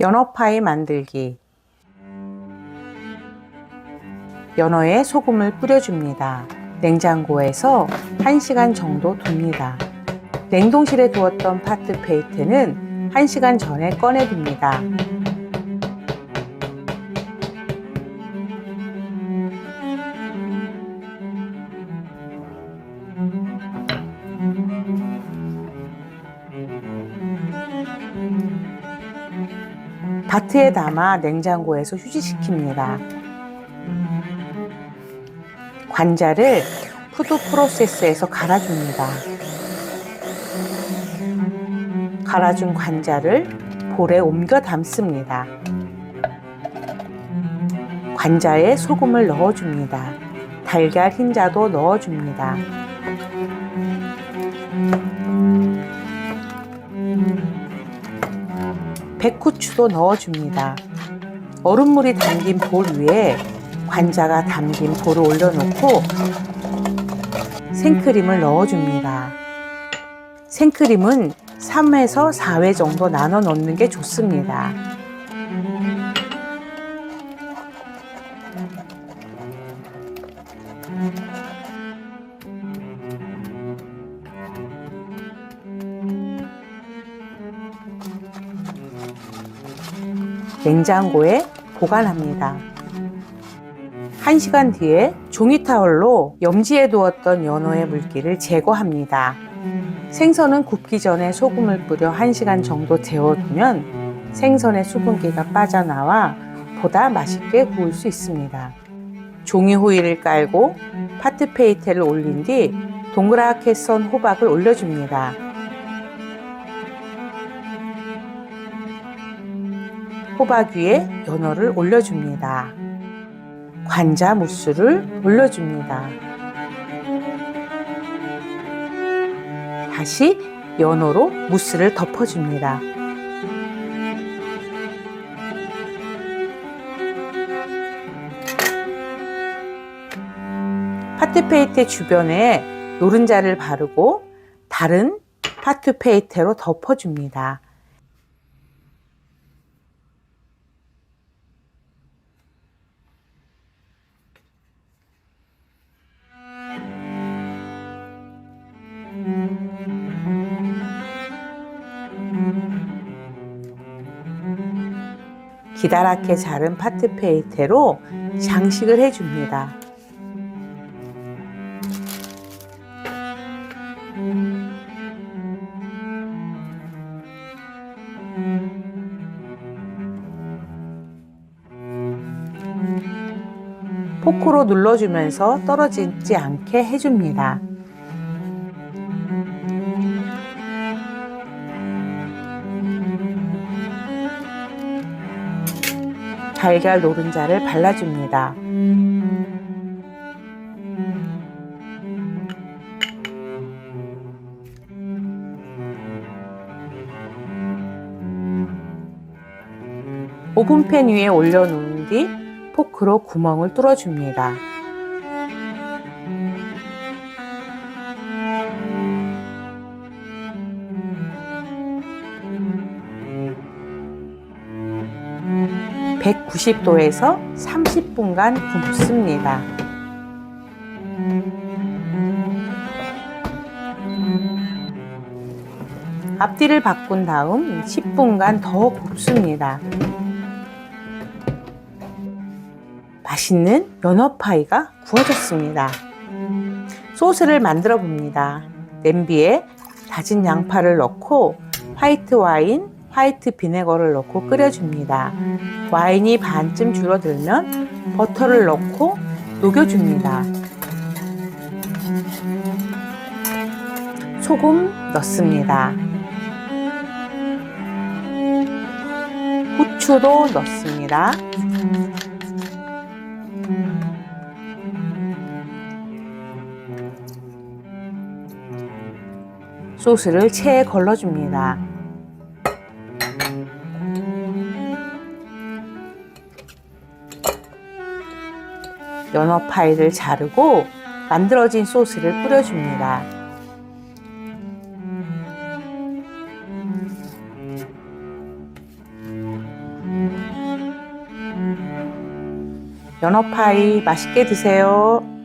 연어파이 만들기 연어에 소금을 뿌려줍니다. 냉장고에서 1시간 정도 둡니다. 냉동실에 두었던 파트 페이트는 1시간 전에 꺼내둡니다. 바트에 담아 냉장고에서 휴지시킵니다. 관자를 푸드 프로세스에서 갈아줍니다. 갈아준 관자를 볼에 옮겨 담습니다. 관자에 소금을 넣어줍니다. 달걀 흰자도 넣어줍니다. 백후추도 넣어줍니다. 얼음물이 담긴 볼 위에 관자가 담긴 볼을 올려놓고 생크림을 넣어줍니다. 생크림은 3에서 4회 정도 나눠 넣는 게 좋습니다. 냉장고에 보관합니다. 1시간 뒤에 종이 타월로 염지에 두었던 연어의 물기를 제거합니다. 생선은 굽기 전에 소금을 뿌려 1시간 정도 재워두면 생선의 수분기가 빠져나와 보다 맛있게 구울 수 있습니다. 종이 호일을 깔고 파트 페이테를 올린 뒤 동그랗게 썬 호박을 올려줍니다. 호박 위에 연어를 올려줍니다. 관자 무스를 올려줍니다. 다시 연어로 무스를 덮어줍니다. 파트페이테 주변에 노른자를 바르고 다른 파트페이테로 덮어줍니다. 기다랗게 자른 파트 페이테로 장식을 해줍니다. 포크로 눌러주면서 떨어지지 않게 해줍니다. 달걀 노른자를 발라줍니다. 오븐팬 위에 올려놓은 뒤 포크로 구멍을 뚫어줍니다. (190도에서) (30분간) 굽습니다. 앞뒤를 바꾼 다음 10분간 더 굽습니다. 맛있는 연어파이가 구워졌습니다. 소스를 만들어 봅니다. 냄비에 다진 양파를 넣고 화이트 와인, 화이트 비네거를 넣고 끓여줍니다. 와인이 반쯤 줄어들면 버터를 넣고 녹여줍니다. 소금 넣습니다. 후추도 넣습니다. 소스를 체에 걸러줍니다. 연어파이를 자르고 만들어진 소스를 뿌려줍니다. 연어파이 맛있게 드세요.